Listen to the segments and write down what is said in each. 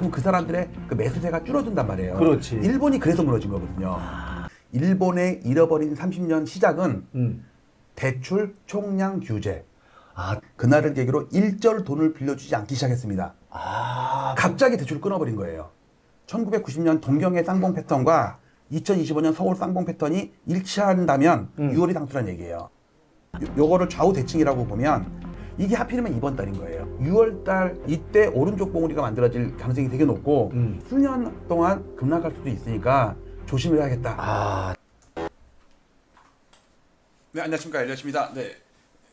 그럼 그 사람들의 그 매수세가 줄어든단 말이에요. 그렇지. 일본이 그래서 무너진 거거든요. 일본의 잃어버린 30년 시작은 음. 대출 총량 규제. 아, 그날을 계기로 일절 돈을 빌려주지 않기 시작했습니다. 아, 갑자기 대출을 끊어버린 거예요. 1990년 동경의 쌍봉 패턴과 2025년 서울 쌍봉 패턴이 일치한다면 음. 6월이 상수란 얘기예요. 요- 요거를 좌우 대칭이라고 보면 이게 하필이면 이번 달인 거예요. 6월 달 이때 오른쪽 봉우리가 만들어질 가능성이 되게 높고 음. 수년 동안 급락할 수도 있으니까 조심을 해야겠다. 아, 네 안녕하십니까 엘리엇입니다. 네.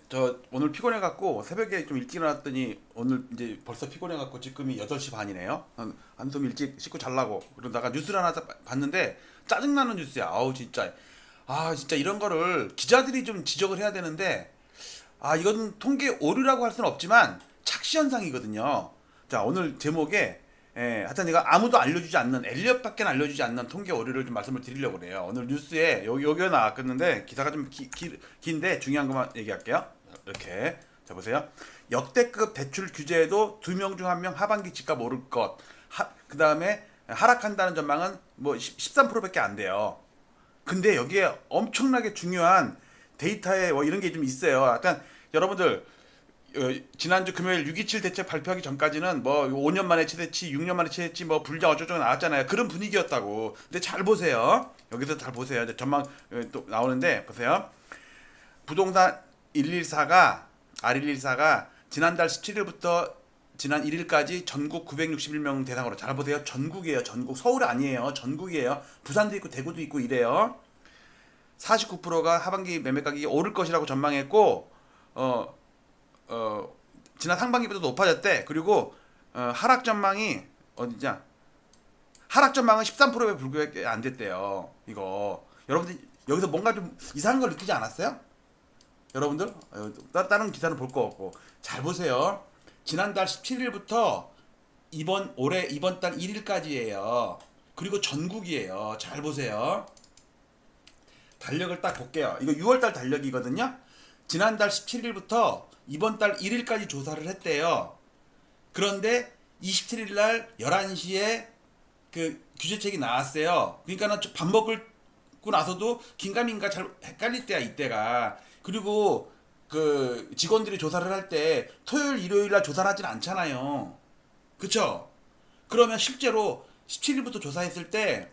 저 오늘 피곤해 갖고 새벽에 좀 일찍 일어났더니 오늘 이제 벌써 피곤해 갖고 지금이 8시 반이네요. 한- 한숨 일찍 씻고 잘라고 그러다가 뉴스를 하나 딱 봤는데 짜증나는 뉴스야. 아우 진짜. 아 진짜 이런 거를 기자들이 좀 지적을 해야 되는데 아 이건 통계 오류라고 할 수는 없지만 착시 현상이거든요. 자 오늘 제목에 예, 하여튼 내가 아무도 알려주지 않는 엘리엇밖에 알려주지 않는 통계 오류를 좀 말씀을 드리려고 그래요. 오늘 뉴스에 여기 여기가 나왔겠는데 기사가 좀 기, 기, 긴데 중요한 것만 얘기할게요. 이렇게 자 보세요. 역대급 대출 규제에도 두 명 중 한 명 하반기 집값 오를 것. 그 다음에 하락한다는 전망은 뭐 13%밖에 안 돼요. 근데 여기에 엄청나게 중요한 데이터에 뭐 이런 게 좀 있어요. 약간 여러분들 어, 지난주 금요일 627 대책 발표하기 전까지는 뭐 5년 만에 최대치, 6년 만에 최대치, 뭐 불장 어쩌고 나왔잖아요. 그런 분위기였다고. 근데 잘 보세요. 여기서 잘 보세요. 이제 전망 어, 또 나오는데 보세요. 부동산 114가 R114가 지난달 17일부터 지난 1일까지 전국 961명 대상으로 잘 보세요. 전국이에요. 전국. 서울 아니에요. 전국이에요. 부산도 있고 대구도 있고 이래요. 49%가 하반기 매매 가격이 오를 것이라고 전망했고 어, 어, 지난 상반기보다 높아졌대. 그리고 어, 하락 전망이 어디냐? 하락 전망은 13%에 불과하게 안 됐대요. 이거 여러분들 여기서 뭔가 좀 이상한 걸 느끼지 않았어요? 여러분들 어, 따- 다른 기사는 볼 거 없고 잘 보세요. 지난달 17일부터 이번 올해 이번 달 1일까지예요. 그리고 전국이에요. 잘 보세요. 달력을 딱 볼게요. 이거 6월달 달력이거든요. 지난달 17일부터 이번 달 1일까지 조사를 했대요. 그런데 27일 날 11시에 그 규제책이 나왔어요. 그러니까는 저밥 먹고 나서도 긴가민가 잘 헷갈릴 때야 이때가. 그리고 그 직원들이 조사를 할 때 토요일 일요일 날 조사를 하진 않잖아요. 그쵸? 그러면 실제로 17일부터 조사했을 때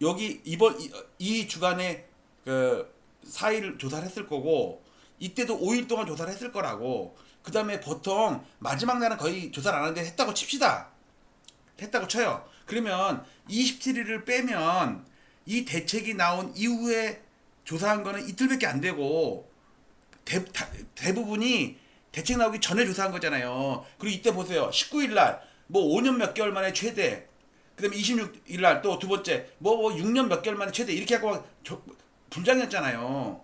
여기 이번 이, 이 주간에 그 4일 조사를 했을 거고 이때도 5일 동안 조사를 했을 거라고 그 다음에 보통 마지막 날은 거의 조사를 안 하는데 했다고 칩시다 했다고 쳐요 그러면 27일을 빼면 이 대책이 나온 이후에 조사한 거는 이틀밖에 안 되고 대, 다- 대부분이 대책 나오기 전에 조사한 거잖아요. 그리고 이때 보세요. 19일 날, 뭐 5년 몇 개월 만에 최대, 그 다음에 26일 날 또 두 번째, 뭐, 뭐 6년 몇 개월 만에 최대, 이렇게 하고 저- 불장이었잖아요.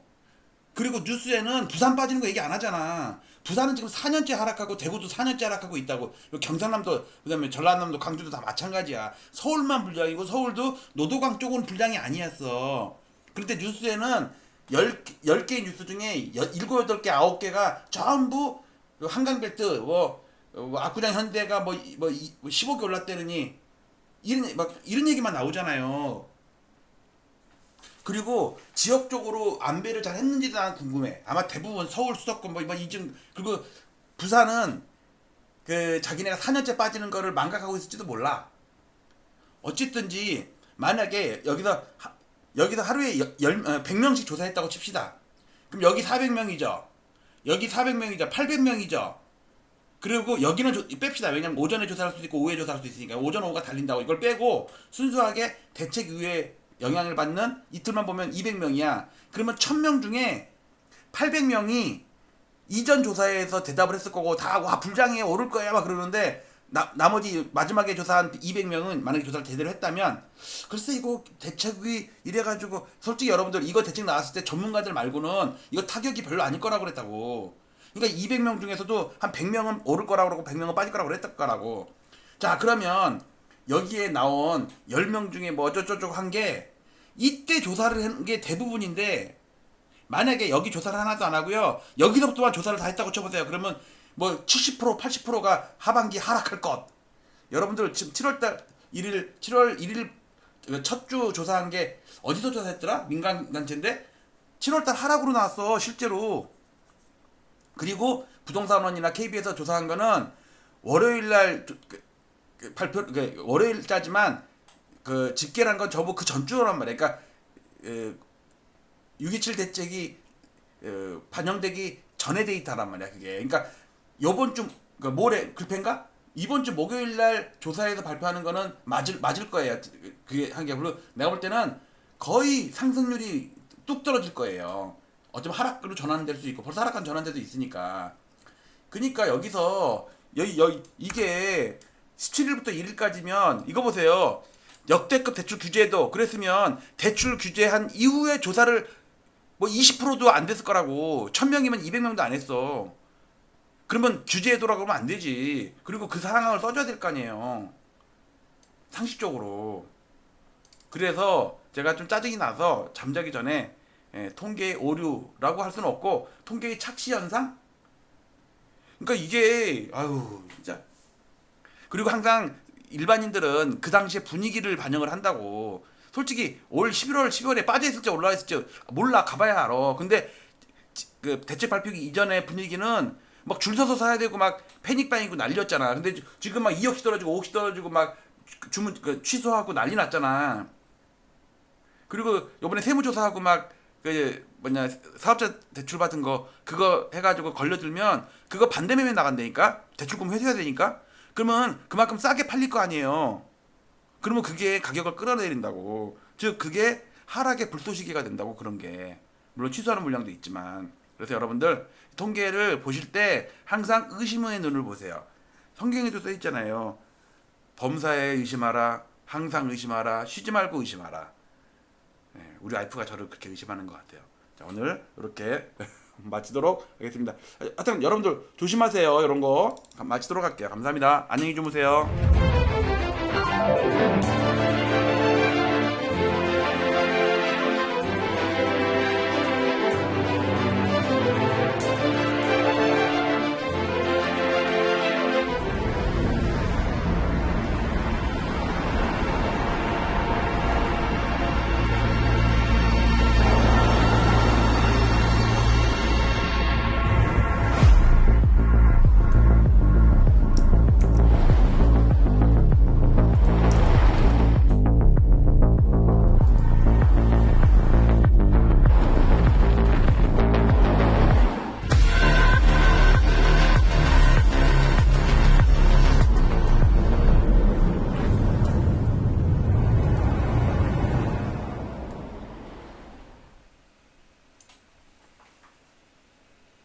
그리고 뉴스에는 부산 빠지는 거 얘기 안 하잖아. 부산은 지금 4년째 하락하고 대구도 4년째 하락하고 있다고. 경상남도 그다음에 전라남도 강주도 다 마찬가지야. 서울만 불장이고 서울도 노도강 쪽은 불장이 아니었어. 그런데 뉴스에는 10, 10 개의 뉴스 중에 7, 8개, 9개가 전부 그 한강벨트 뭐, 뭐 압구정 현대가 뭐, 이- 뭐, 이- 뭐 15개 올랐다느니 이런 막 이런 얘기만 나오잖아요. 그리고 지역적으로 안배를 잘 했는지도 난 궁금해. 아마 대부분 서울 수도권 뭐 이번 이중 그리고 부산은 그 자기네가 4년째 빠지는 거를 망각하고 있을지도 몰라. 어쨌든지 만약에 여기서 하, 여기서 하루에 여- 열, 어, 100명씩 조사했다고 칩시다. 그럼 여기 400명이죠. 여기 400명이죠. 800명이죠. 그리고 여기는 조- 뺍시다. 왜냐면 오전에 조사할 수도 있고 오후에 조사할 수도 있으니까 오전 오후가 달린다고 이걸 빼고 순수하게 대책 이후에 영향을 받는 이틀만 보면 200명이야. 그러면 1000명 중에 800명이 이전 조사에서 대답을 했을 거고 다 와 불장에 오를 거야 막 그러는데 나, 나머지 마지막에 조사한 200명은 만약에 조사를 제대로 했다면 글쎄 이거 대책이 이래가지고 솔직히 여러분들 이거 대책 나왔을 때 전문가들 말고는 이거 타격이 별로 아닐 거라고 그랬다고 그러니까 200명 중에서도 한 100명은 오를 거라고 그러고 100명은 빠질 거라고 그랬을 거라고 자 그러면 여기에 나온 10명 중에 뭐 어쩌고저쩌고 한 게 이때 조사를 한 게 대부분인데 만약에 여기 조사를 하나도 안 하고요. 여기서부터만 조사를 다 했다고 쳐보세요. 그러면 뭐 70% 80%가 하반기 하락할 것. 여러분들 지금 7월달 1일 7월 1일 첫 주 조사한 게 어디서 조사했더라? 민간 단체인데 7월달 하락으로 나왔어 실제로. 그리고 부동산원이나 KB에서 조사한 거는 월요일 날 조- 그- 그 발표 그 월요일자지만 그 집계란 건 전부 그 전주란 말이야. 그러니까 그627 대책이 어, 반영되기 전의 데이터란 말이야 그게. 그러니까 요번 주 그러니까 모레 글펜가? 이번 주 목요일 날 조사해서 발표하는 거는 맞을 맞을 거예요. 그게 한게. 물론 내가 볼 때는 거의 상승률이 뚝 떨어질 거예요. 어쩌면 하락으로 전환될 수 있고 벌써 하락한 전환돼도 있으니까. 그러니까 여기서 여기 여기 이게 17일부터 1일까지면 이거 보세요 역대급 대출 규제도 그랬으면 대출 규제한 이후에 조사를 뭐 20%도 안 됐을 거라고 1000명이면 200명도 안 했어. 그러면 규제해도라고 하면 안 되지. 그리고 그 상황을 써줘야 될 거 아니에요. 상식적으로. 그래서 제가 좀 짜증이 나서 잠자기 전에 예, 통계 오류라고 할 수는 없고 통계의 착시 현상? 그러니까 이게 아유 진짜 그리고 항상 일반인들은 그 당시에 분위기를 반영을 한다고. 솔직히 올 11월, 12월에 빠져 있을지 올라 있을지 몰라 가봐야 알아. 근데 지- 그 대책 발표기 이전의 분위기는 막 줄 서서 사야 되고 막 패닉 바이고 난리였잖아. 근데 지- 지금 막 2억씩 떨어지고 5억씩 떨어지고 막 주문 그 취소하고 난리 났잖아. 그리고 요번에 세무조사하고 막 그 뭐냐 사업자 대출 받은 거 그거 해가지고 걸려들면 그거 반대 매매 나간다니까 대출금 회수해야 되니까 그러면 그만큼 싸게 팔릴 거 아니에요. 그러면 그게 가격을 끌어내린다고. 즉 그게 하락의 불쏘시개가 된다고 그런 게 물론 취소하는 물량도 있지만 그래서 여러분들 통계를 보실 때 항상 의심의 눈을 보세요. 성경에도 써 있잖아요. 범사에 의심하라, 항상 의심하라, 쉬지 말고 의심하라. 네, 우리 와이프가 저를 그렇게 의심하는 것 같아요. 자, 오늘 이렇게 마치도록 하겠습니다. 하여튼 여러분들 조심하세요. 이런 거 마치도록 할게요. 감사합니다. 안녕히 주무세요.